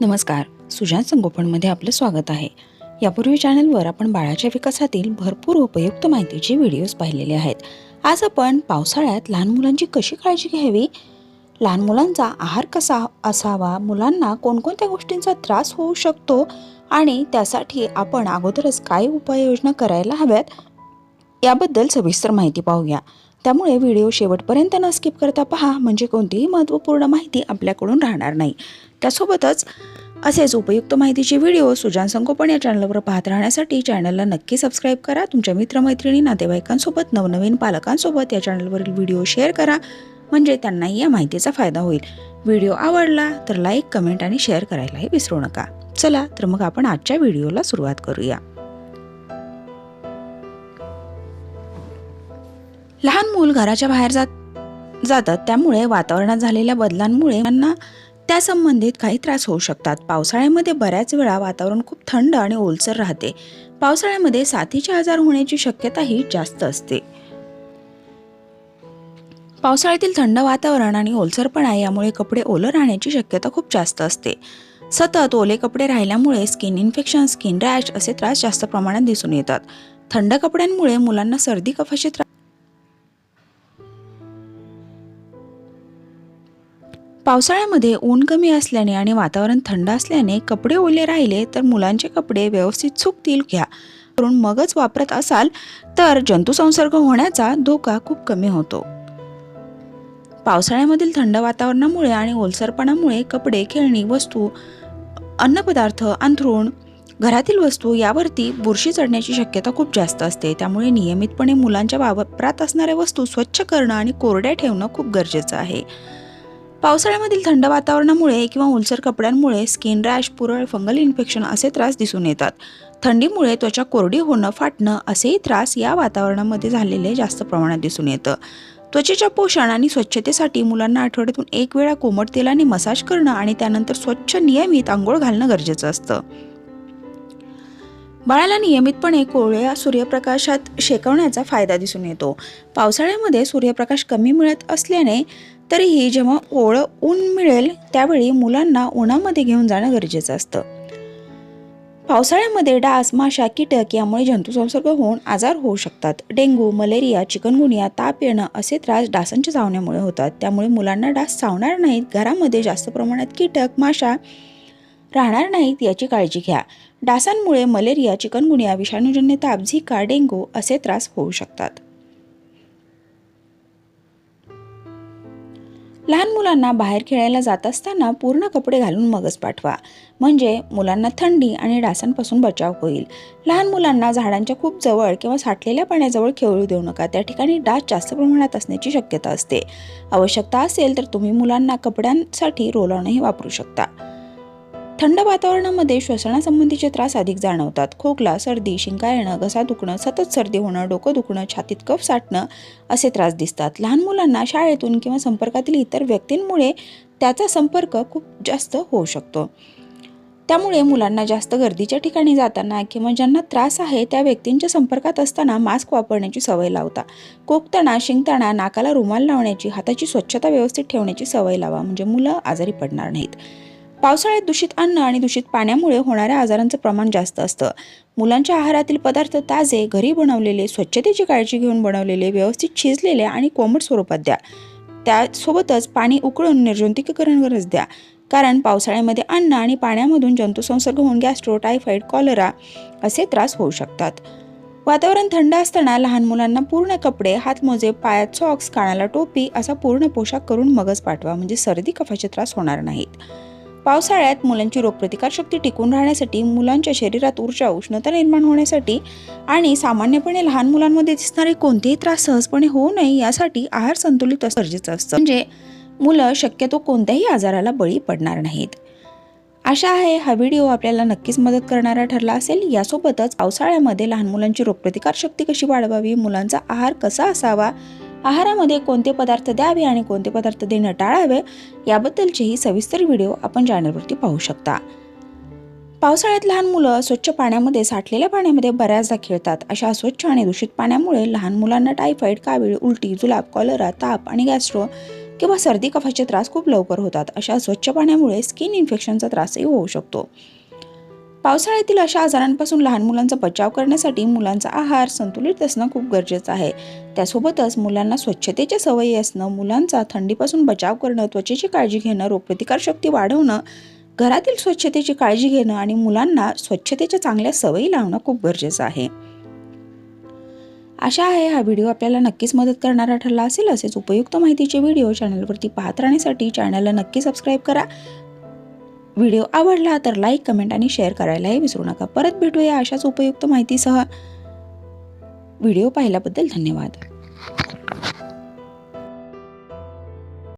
नमस्कार. सुजान संगोपनमध्ये आपलं स्वागत आहे. यापूर्वी चॅनलवर आपण बाळाच्या विकासातील भरपूर उपयुक्त माहितीचे व्हिडिओज पाहिलेले आहेत. आज आपण पावसाळ्यात लहान मुलांची कशी काळजी घ्यावी? लहान मुलांचा आहार कसा असावा? मुलांना कोणकोणत्या गोष्टींचा त्रास होऊ शकतो? आणि त्यासाठी आपण अगोदरच काय उपाययोजना करायला हव्यात? याबद्दल सविस्तर माहिती पाहूया. त्यामुळे व्हिडिओ शेवटपर्यंत न स्किप करता पहा म्हणजे कोणतीही महत्त्वपूर्ण माहिती आपल्याकडून राहणार नाही. त्यासोबतच असेच उपयुक्त माहितीचे व्हिडिओ सुजान संगोपन या चॅनलवर पाहत राहण्यासाठी चॅनलला नक्की सबस्क्राईब करा. तुमच्या मित्रमैत्रिणी नातेवाईकांसोबत नवनवीन पालकांसोबत या चॅनलवरील व्हिडिओ शेअर करा म्हणजे त्यांनाही या माहितीचा फायदा होईल. व्हिडिओ आवडला तर लाईक कमेंट आणि शेअर करायलाही विसरू नका. चला तर मग आपण आजच्या व्हिडिओला सुरुवात करूया. लहान मूल घराच्या बाहेर जात जातात. त्यामुळे वातावरणात झालेल्या बदलांमुळे त्यांना त्या संबंधित काही त्रास होऊ शकतात. पावसाळ्यामध्ये बऱ्याच वेळा वातावरण खूप थंड आणि ओलसर राहते. पावसाळ्यामध्ये साथीचे आजार होण्याची शक्यताही जास्त असते. पावसाळ्यातील थंड वातावरण आणि ओलसरपणा यामुळे कपडे ओलं राहण्याची शक्यता खूप जास्त असते. सतत ओले कपडे राहिल्यामुळे स्किन इन्फेक्शन स्किन रॅश असे त्रास जास्त प्रमाणात दिसून येतात. थंड कपड्यांमुळे मुलांना सर्दी कफाचे त्रास पावसाळ्यामध्ये ऊन कमी असल्याने आणि वातावरण थंड असल्याने कपडे ओले राहिले तर मुलांचे कपडे व्यवस्थित सुकतील. घ्या. करून मगच वापरत असाल तर जंतुसंसर्ग होण्याचा धोका खूप कमी होतो. पावसाळ्यामधील थंड वातावरणामुळे आणि ओलसरपणामुळे कपडे खेळणी वस्तू अन्नपदार्थ अंथरूण घरातील वस्तू यावरती बुरशी चढण्याची शक्यता खूप जास्त असते. त्यामुळे नियमितपणे मुलांच्या वापरात असणाऱ्या वस्तू स्वच्छ करणं आणि कोरड्या ठेवणं खूप गरजेचं आहे. पावसाळ्यामधील थंड वातावरणामुळे किंवा ओलसर कपड्यांमुळे स्किन रॅश पुरळ फंगल इन्फेक्शन असे त्रास दिसून येतात. थंडीमुळे त्वचा कोरडी होणं फाटणं असेही त्रास या वातावरणामध्ये झालेले जास्त प्रमाणात दिसून येतं. त्वचेच्या पोषण आणि स्वच्छतेसाठी मुलांना आठवड्यातून एक वेळा कोमट तेलाने मसाज करणं आणि त्यानंतर स्वच्छ नियमित आंघोळ घालणं गरजेचं असतं. बाळाला नियमितपणे कोवळ्या सूर्यप्रकाशात शेकवण्याचा फायदा दिसून येतो. पावसाळ्यामध्ये सूर्यप्रकाश कमी मिळत असल्याने तरीही जेव्हा ओळं ऊन मिळेल त्यावेळी मुलांना उन्हामध्ये घेऊन जाणं गरजेचं असतं. पावसाळ्यामध्ये डास माशा कीटक यामुळे जंतुसंसर्ग होऊन आजार होऊ शकतात. डेंग्यू मलेरिया चिकनगुनिया ताप येणं असे त्रास डासांच्या चावण्यामुळे होतात. त्यामुळे मुलांना डास चावणार नाहीत घरामध्ये जास्त प्रमाणात कीटक माशा राहणार नाहीत याची काळजी घ्या. डासांमुळे मलेरिया चिकनगुनिया विषाणूजन्य ताप झिका डेंगू असे त्रास होऊ शकतात. लहान मुलांना बाहेर खेळायला जात असताना पूर्ण कपडे घालून मगच पाठवा. म्हणजे मुलांना थंडी आणि डासांपासून बचाव होईल. लहान मुलांना झाडांच्या खूप जवळ किंवा साठलेल्या पाण्याजवळ खेळू देऊ नका. त्या ठिकाणी डास जास्त प्रमाणात असण्याची शक्यता असते. आवश्यकता असेल तर तुम्ही मुलांना कपड्यांसाठी रोलॉनही वापरू शकता. थंड वातावरणामध्ये श्वसनासंबंधीचे त्रास अधिक जाणवतात. खोकला सर्दी शिंका येणं घसा दुखणं सतत सर्दी होणं डोकं दुखणं छातीत कफ साठणं असे त्रास दिसतात. लहान मुलांना शाळेतून किंवा संपर्कातील इतर व्यक्तींमुळे त्याचा संपर्क खूप जास्त होऊ शकतो. त्यामुळे मुलांना जास्त गर्दीच्या ठिकाणी जाताना किंवा ज्यांना त्रास आहे त्या व्यक्तींच्या संपर्कात असताना मास्क वापरण्याची सवय लावता. कोकताना शिंकताना नाकाला रुमाल लावण्याची हाताची स्वच्छता व्यवस्थित ठेवण्याची सवय लावा. म्हणजे मुलं आजारी पडणार नाहीत. पावसाळ्यात दूषित अन्न आणि दूषित पाण्यामुळे होणाऱ्या आजारांचं प्रमाण जास्त असतं. मुलांच्या आहारातील पदार्थ ताजे घरी बनवलेले स्वच्छतेची काळजी घेऊन बनवलेले व्यवस्थित शिजलेले आणि कोमट स्वरूपात द्या. त्यासोबतच पाणी उकळून निर्जंतुकीकरण गरज द्या. कारण पावसाळ्यामध्ये अन्न आणि पाण्यामधून जंतुसंसर्ग होऊन गॅस्ट्रो टायफॉईड कॉलरा असे त्रास होऊ शकतात. वातावरण थंड असताना लहान मुलांना पूर्ण कपडे हातमोजे पायात सॉक्स कानाला टोपी असा पूर्ण पोशाख करून मगच पाठवा. म्हणजे सर्दी कफाचे त्रास होणार नाहीत. पावसाळ्यात मुलांची रोगप्रतिकारशक्ती टिकून राहण्यासाठी मुलांच्या शरीरात ऊर्जा उष्णता निर्माण होण्यासाठी आणि सामान्यपणे लहान मुलांमध्ये दिसणारे कोणतेही त्रास सहजपणे होऊ नये यासाठी आहार संतुलित गरजेचं असतं. म्हणजे मुलं शक्यतो कोणत्याही आजाराला बळी पडणार नाहीत. आशा आहे हा व्हिडिओ आपल्याला नक्कीच मदत करणारा ठरला असेल. यासोबतच पावसाळ्यामध्ये लहान मुलांची रोगप्रतिकारशक्ती कशी वाढवावी मुलांचा आहार कसा असावा आहारामध्ये कोणते पदार्थ द्यावे आणि कोणते पदार्थ देणं टाळावे याबद्दलचेही सविस्तर व्हिडिओ आपण चॅनलवरती पाहू शकता. पावसाळ्यात लहान मुलं स्वच्छ पाण्यामध्ये साठलेल्या पाण्यामध्ये बऱ्याचदा खेळतात. अशा अस्वच्छ आणि दूषित पाण्यामुळे लहान मुलांना टायफॉईड कावीळ उलटी जुलाब कॉलरा ताप आणि गॅस्ट्रो किंवा सर्दी कफाचे त्रास खूप लवकर होतात. अशा स्वच्छ पाण्यामुळे स्किन इन्फेक्शनचा त्रासही होऊ शकतो. पावसाळ्यातील अशा आजारांपासून लहान मुलांचा बचाव करण्यासाठी मुलांचा आहार संतुलित असणं खूप गरजेचं आहे. त्यासोबतच मुलांना स्वच्छतेच्या सवयी असणं मुलांचा थंडीपासून बचाव करणं त्वचेची काळजी घेणं रोगप्रतिकारशक्ती वाढवणं घरातील स्वच्छतेची काळजी घेणं आणि मुलांना स्वच्छतेच्या चांगल्या सवयी लावणं खूप गरजेचं आहे. आशा आहे हा व्हिडिओ आपल्याला नक्कीच मदत करणारा ठरला असेल. असेच उपयुक्त माहितीचे व्हिडिओ चॅनलवरती पाहत राहण्यासाठी चॅनलला नक्की सबस्क्राईब करा. व्हिडिओ आवडला तर लाईक कमेंट आणि शेअर करायलाही विसरू नका. परत भेटूया अशाच उपयुक्त माहितीसह. व्हिडिओ पाहिल्याबद्दल धन्यवाद.